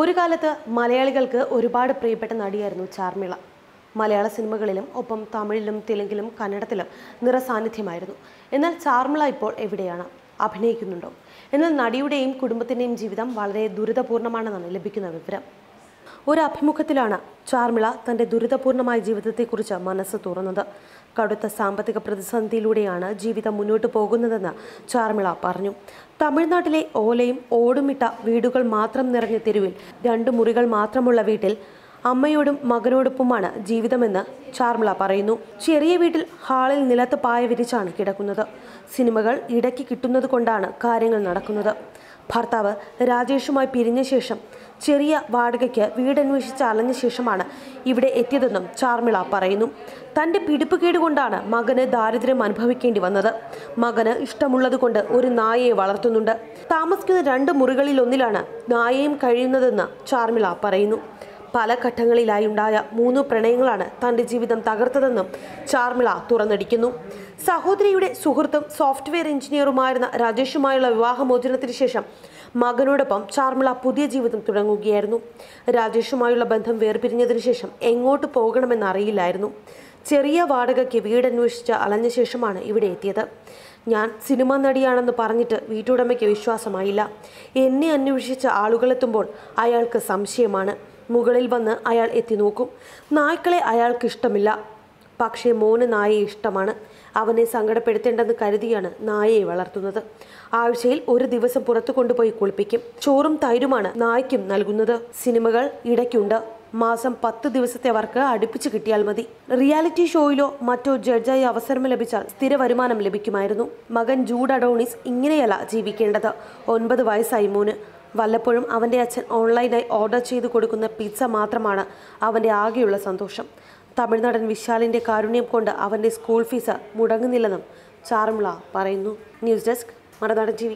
ഒരു കാലത്ത് മലയാളികൾക്ക് ഒരുപാട് പ്രിയപ്പെട്ട നടിയായിരുന്നു ചാർമിള. മലയാള സിനിമകളിലും ഒപ്പം തമിഴിലും തെലുങ്കിലും കന്നഡത്തിലും നിറസാന്നിധ്യമായിരുന്നു എന്നാൽ ചാർമിള ഇപ്പോൾ എവിടെയാണ്? അഭിനയിക്കുന്നുണ്ടോ? എന്നാൽ നടിയുടെയും കുടുംബത്തിന്റെയും ജീവിതം വളരെ ദുരിതപൂർണമാണെന്നാണ് ലഭിക്കുന്ന വിവരം. ഒരു അഭിമുഖത്തിലാണ് ചാർമിള തന്റെ ദുരിതപൂർണമായ ജീവിതത്തെക്കുറിച്ച് മനസ്സ് തുറന്നത്. കടുത്ത സാമ്പത്തിക പ്രതിസന്ധിയിലൂടെയാണ് ജീവിതം മുന്നോട്ട് പോകുന്നതെന്ന് ചാർമിള പറഞ്ഞു. തമിഴ്നാട്ടിലെ ഓലയും ഓടുമിട്ട വീടുകൾ മാത്രം നിറഞ്ഞ തെരുവിൽ രണ്ട് മുറികൾ മാത്രമുള്ള വീട്ടിൽ അമ്മയോടും മകനോടൊപ്പമാണ് ജീവിതമെന്ന് ചാർമിള പറയുന്നു. ചെറിയ വീട്ടിൽ ഹാളിൽ നിലത്ത് പായ വിരിച്ചാണ് കിടക്കുന്നത്. സിനിമകൾ ഇടയ്ക്ക് കിട്ടുന്നത് കൊണ്ടാണ് കാര്യങ്ങൾ നടക്കുന്നത്. ഭർത്താവ് രാജേഷുമായി പിരിഞ്ഞ ശേഷം ചെറിയ വാടകയ്ക്ക് വീടന്വേഷിച്ച് അലഞ്ഞ ശേഷമാണ് ഇവിടെ എത്തിയതെന്നും ചാർമിള പറയുന്നു. തന്റെ പിടിപ്പുകേട് കൊണ്ടാണ് മകന് ദാരിദ്ര്യം അനുഭവിക്കേണ്ടി വന്നത്. മകന് ഇഷ്ടമുള്ളത് കൊണ്ട് ഒരു നായയെ വളർത്തുന്നുണ്ട്. താമസിക്കുന്ന രണ്ട് മുറികളിൽ ഒന്നിലാണ് നായയും കഴിയുന്നതെന്ന് ചാർമിള പറയുന്നു. പല ഘട്ടങ്ങളിലായി ഉണ്ടായ മൂന്ന് പ്രണയങ്ങളാണ് തന്റെ ജീവിതം തകർത്തതെന്നും ചാർമിള തുറന്നടിക്കുന്നു. സഹോദരിയുടെ സുഹൃത്തും സോഫ്റ്റ്വെയർ എഞ്ചിനീയറുമായിരുന്ന രാജേഷുമായുള്ള വിവാഹമോചനത്തിന് ശേഷം മകനോടൊപ്പം ചാർമിള പുതിയ ജീവിതം തുടങ്ങുകയായിരുന്നു. രാജേഷുമായുള്ള ബന്ധം വേർപിരിഞ്ഞതിനു ശേഷം എങ്ങോട്ട് പോകണമെന്ന് അറിയില്ലായിരുന്നു. ചെറിയ വാടകയ്ക്ക് വീടന്വേഷിച്ച് അലഞ്ഞ ശേഷമാണ് ഇവിടെ എത്തിയത്. ഞാൻ സിനിമ നടിയാണെന്ന് പറഞ്ഞിട്ട് വീട്ടുടമയ്ക്ക് വിശ്വാസമായില്ല. എന്നെ അന്വേഷിച്ച ആളുകളെത്തുമ്പോൾ അയാൾക്ക് സംശയമാണ്. മുകളിൽ വന്ന് അയാൾ എത്തി നോക്കും. നായ്ക്കളെ അയാൾക്ക് ഇഷ്ടമില്ല പക്ഷേ മോന് നായയെ ഇഷ്ടമാണ്. അവനെ സങ്കടപ്പെടുത്തേണ്ടെന്ന് കരുതിയാണ് നായയെ വളർത്തുന്നത്. ആഴ്ചയിൽ ഒരു ദിവസം പുറത്തു കൊണ്ടുപോയി കുളിപ്പിക്കും. ചോറും തൈരുമാണ് നായ്ക്കും നൽകുന്നത്. സിനിമകൾ ഇടയ്ക്കുണ്ട്. മാസം പത്ത് ദിവസത്തെ വർക്ക് അടുപ്പിച്ച് കിട്ടിയാൽ മതി. റിയാലിറ്റി ഷോയിലോ മറ്റോ ജഡ്ജായി അവസരം ലഭിച്ചാൽ സ്ഥിര വരുമാനം ലഭിക്കുമായിരുന്നു. മകൻ ജൂഡ് അഡോണിസ് ഇങ്ങനെയല്ല ജീവിക്കേണ്ടത്. ഒൻപത് വയസ്സായി മോന്. വല്ലപ്പോഴും അവന്റെ അച്ഛൻ ഓൺലൈനായി ഓർഡർ ചെയ്തു കൊടുക്കുന്ന പിസ്സ മാത്രമാണ് അവന്റെ ആകെയുള്ള സന്തോഷം. തമിഴ്നാടൻ വിശാലിന്റെ കാരുണ്യം കൊണ്ട് അവന്റെ സ്കൂൾ ഫീസ് മുടങ്ങുന്നില്ലെന്നും ചാർമിള പറയുന്നു. ന്യൂസ് ഡെസ്ക് മറുനാടൻ ടി